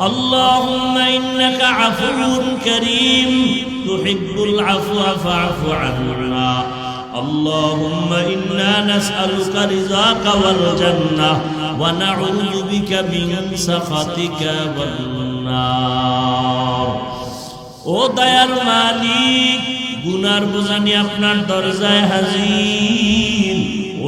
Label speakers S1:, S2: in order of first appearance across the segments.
S1: اللهم إنك عفو كريم تحب العفو فاعف عنا اللهم إنا نسألك رزاك والجنة ونعوذ بك من سخطك والنار ও দয়ার মালিক গুনার বোঝানি আপনার দরজায় হাজির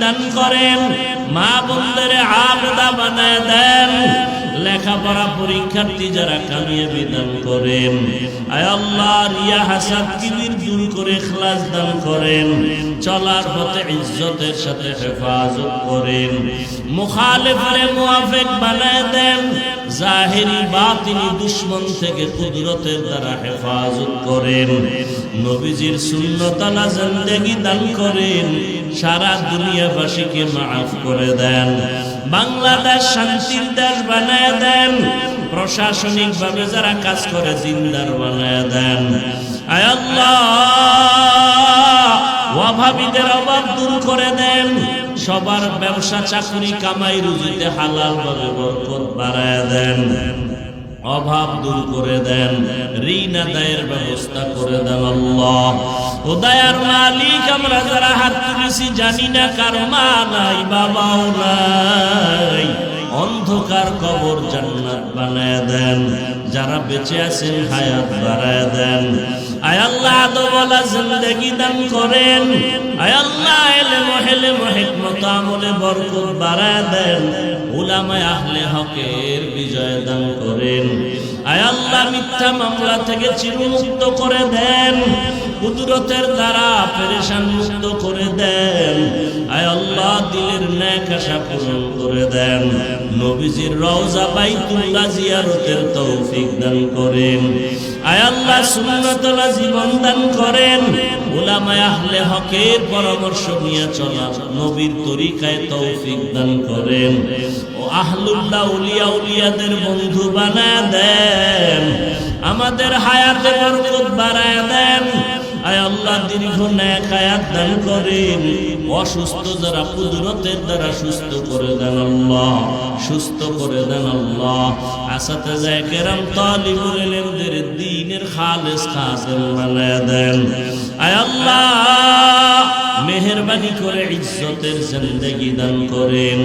S1: দান করেন। লেখাপড়া পরীক্ষার্থী যারা কামিয়ে বিধান করেন। আল্লাহ, রিয়া হাসাদ কিবির দূর করে খ্লাস দান করেন। চলার পথে ইজ্জতের সাথে হেফাজত করেন। মুখালেফারে মুআফিক বানায় দেন। জাহেরি, বাতিনি, দুশ্মন থেকে কুদরতের দ্বারা হেফাজত করেন। নবীজির শূন্যতলা জিন্দেগি দান করেন? সারা দুনিয়াবাসীকে মাফ করে দেন। বাংলাদেশ শান্তির দেশ বানায় দেন। প্রশাসনিক ভাবে যারা কাজ করে জিন্দার বানায় দেন। অভাবীদের অভাব দূর করে দেন। সবার ব্যবসা, চাকরি, কামাই, রুজিতে হালাল ভাবে বরকত বাড়ায় দেন। অভাব দূর করে দেন। ঋণ আদায়ের ব্যবস্থা করে দেন আল্লাহ। দয়ার মালিক, আমরা যারা হাত তুলেছি জানি না কার মা নাই, বাবাও নাই। অন্ধকার কবর জান্নাত বানায় দেন। যারা বেঁচে আছেন, হায়াত বাড়ায় দেন। আয় আল্লাহ আদবলা দান করেন। আয় আল্লাহ এলে মহেলে মহিকমত আমলে দেন। আহলে হকের বিজয় দান করেন। আয় মিথ্যা মামলা থেকে চিরমুক্ত করে দেন। কুদরতের দ্বারা পেরেশান মুক্ত করে দেন। আয় আল্লাহ দিলের ন্যাক পূরণ করে দেন। নবীজির রওজা বাইতুল্লাহ জিয়ারতের তৌফিক দান করেন। আয় আল্লাহ জীবন দান করেন। ওলামায় আহলে হকের পরামর্শ নিয়ে চলা নবীর তরিকায় তৌফিক দান করেন। ও আহলুল্লাহ উলিয়া উলিয়াদের বন্ধু বানা দেন। আমাদের হায়াতে বরকত বাড়ায় আল্লাহ দীর্ঘ ন্যাক হায়াত দান করেন, অসুস্থ যারা কুদরতের দ্বারা সুস্থ করে দেন আল্লাহ, সুস্থ করে দেন আল্লাহ। আসাতে যায় কেরাম দ্বীনের খালেস বানায় দেন। আয় আল্লাহ, মেহরবানি করে ইজ্জতের জিন্দেগি দান করেন,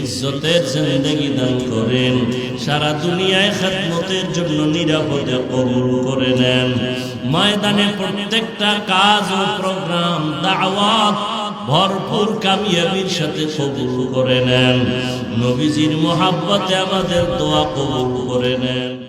S1: ইজ্জতের জিন্দেগি দান করেন। সারা দুনিয়ায় খেদমতের জন্য নিরাপদে কবুল করে নেন। ময়দানে প্রত্যেকটা কাজ ও প্রোগ্রাম, দাওয়াত ভরপুর কামিয়াবির সাথে কবুল করে নেন। নবীজির মোহাব্বতে আমাদের দোয়া কবুল করে নেন।